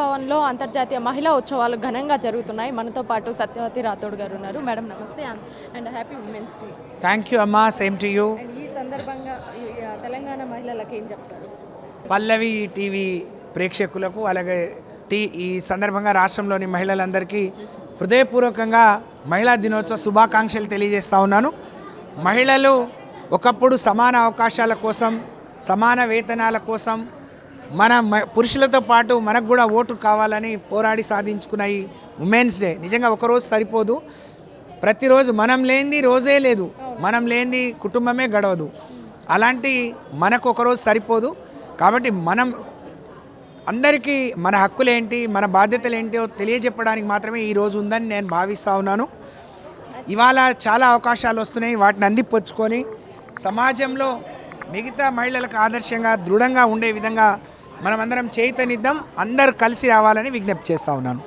భవన్లో అంతర్జాతీయ మహిళా ఉత్సవాలు ఘనంగా జరుగుతున్నాయి. మనతో పాటు సత్యవతి రాథోడ్ గారు ఉన్నారు. మేడం నమస్తే and happy women's day. Thank you అమ్మా సేమ్ టు యూ ఈ సందర్భంగా తెలంగాణ మహిళలకు ఏం చెప్తారు? పల్లవి టీవీ ప్రేక్షకులకు అలాగే టీ ఈ సందర్భంగా రాష్ట్రంలోని మహిళలందరికీ హృదయపూర్వకంగా మహిళా దినోత్సవ శుభాకాంక్షలు తెలియజేస్తా ఉన్నాను. మహిళలు ఒకప్పుడు సమాన అవకాశాల కోసం సమాన వేతనాల కోసం మన పురుషులతో పాటు మనకు కూడా ఓటు కావాలని పోరాడి సాధించుకున్న ఈ ఉమెన్స్ డే నిజంగా ఒకరోజు సరిపోదు. ప్రతిరోజు మనం లేనిది రోజే లేదు. మనం లేనిది కుటుంబమే గడవదు. అలాంటి మనకు ఒకరోజు సరిపోదు. కాబట్టి మనం అందరికీ మన హక్కులేంటి మన బాధ్యతలు ఏంటో తెలియజెప్పడానికి మాత్రమే ఈ రోజు ఉందని నేను భావిస్తూ ఉన్నాను. ఇవాళ చాలా అవకాశాలు వస్తున్నాయి. వాటిని అందిపుచ్చుకొని సమాజంలో మిగతా మహిళలకు ఆదర్శంగా దృఢంగా ఉండే విధంగా మనమందరం చైతన్యద్దాం అందరు కలిసి రావాలని విజ్ఞప్తి చేస్తూ ఉన్నాను.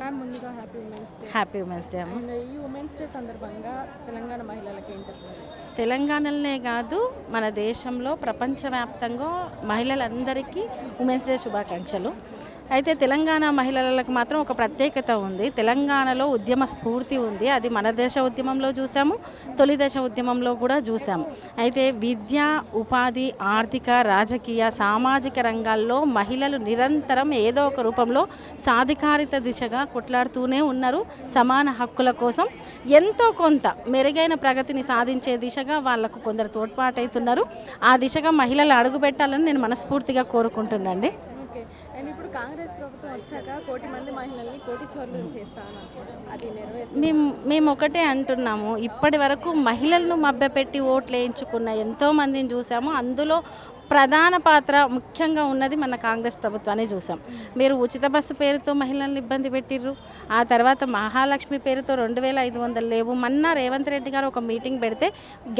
మ్యామ్ ముందుగా happy women's day. Happy women's day అమ్మ. ఈ ఉమెన్స్ డే సందర్భంగా తెలంగాణ మహిళలకు ఏం చెప్తారు తెలంగాణలోనే కాదు మన దేశంలో ప్రపంచవ్యాప్తంగా మహిళలందరికీ ఉమెన్స్ డే శుభాకాంక్షలు. అయితే తెలంగాణ మహిళలకు మాత్రం ఒక ప్రత్యేకత ఉంది. తెలంగాణలో ఉద్యమ స్ఫూర్తి ఉంది. అది మన దేశ ఉద్యమంలో చూసాము తొలి దేశ ఉద్యమంలో కూడా చూసాము. అయితే విద్య ఉపాధి ఆర్థిక రాజకీయ సామాజిక రంగాల్లో మహిళలు నిరంతరం ఏదో ఒక రూపంలో సాధికారిత దిశగా కొట్లాడుతూనే ఉన్నారు. సమాన హక్కుల కోసం ఎంతో కొంత మెరుగైన ప్రగతిని సాధించే దిశగా వాళ్ళకు కొందరు తోడ్పాటవుతున్నారు ఆ దిశగా మహిళలు అడుగుపెట్టాలని నేను మనస్ఫూర్తిగా కోరుకుంటున్నాండి అండ్ ఇప్పుడు కాంగ్రెస్ ప్రభుత్వం వచ్చాక కోటి మంది మహిళల్ని కోటీశ్వరులు చేస్తాను అది మేము మేము ఒకటే అంటున్నాము. ఇప్పటి వరకు మహిళలను మభ్యపెట్టి ఓట్లు వేయించుకున్న ఎంతో మందిని చూసాము. అందులో ప్రధాన పాత్ర ముఖ్యంగా ఉన్నది మన కాంగ్రెస్ ప్రభుత్వాన్ని చూసాం. మీరు ఉచిత బస్సు పేరుతో మహిళలను ఇబ్బంది పెట్టిర్రు. ఆ తర్వాత మహాలక్ష్మి పేరుతో రెండు వేల ఐదు వందలు లేవు. మొన్న రేవంత్ రెడ్డి గారు ఒక మీటింగ్ పెడితే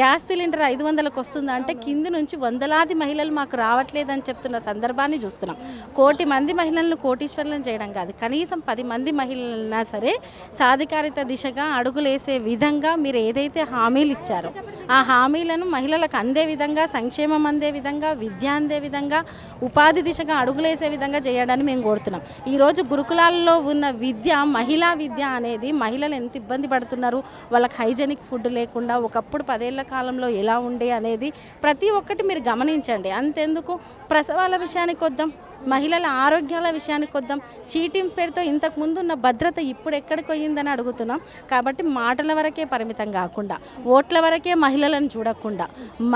గ్యాస్ సిలిండర్ ఐదు వందలకు వస్తుందంటే కింది నుంచి వందలాది మహిళలు మాకు రావట్లేదని చెప్తున్న సందర్భాన్ని చూస్తున్నాం. కోటి మంది మహిళలను కోటీశ్వరులను చేయడం కాదు. కనీసం పది మంది మహిళలైనా సరే సాధికారిత దిశగా అడుగులేసే విధంగా మీరు ఏదైతే హామీలు ఇచ్చారో ఆ హామీలను మహిళలకు అందే విధంగా సంక్షేమం అందే విధంగా విద్య అందే విధంగా ఉపాధి దిశగా అడుగులేసే విధంగా చేయడాన్ని మేము కోరుతున్నాం. ఈరోజు గురుకులాల్లో ఉన్న విద్య మహిళా విద్య అనేది మహిళలు ఎంత ఇబ్బంది పడుతున్నారు వాళ్ళకి హైజెనిక్ ఫుడ్ లేకుండా ఒకప్పుడు పదేళ్ళ కాలంలో ఎలా ఉండే అనేది ప్రతి ఒక్కటి మీరు గమనించండి. అంతెందుకు? ప్రసవాల విషయానికి వద్దాం. మహిళల ఆరోగ్యాల విషయానికి వద్దాం. చీటింగ్ పేరుతో ఇంతకు ముందు ఉన్న భద్రత ఇప్పుడు ఎక్కడికి పోయిందని అడుగుతున్నాం. కాబట్టి మాటల వరకే పరిమితం కాకుండా ఓట్ల వరకే మహిళలను చూడకుండా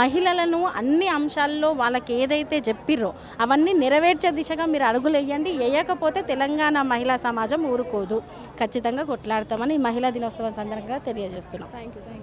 మహిళలను అన్ని అంశాల్లో వాళ్ళకి ఏదైతే చెప్పిర్రో అవన్నీ నెరవేర్చే దిశగా మీరు అడుగులు వేయండి వేయకపోతే తెలంగాణ మహిళా సమాజం ఊరుకోదు. ఖచ్చితంగా కొట్లాడతామని మహిళా దినోత్సవం సందర్భంగా తెలియజేస్తున్నాం. Thank you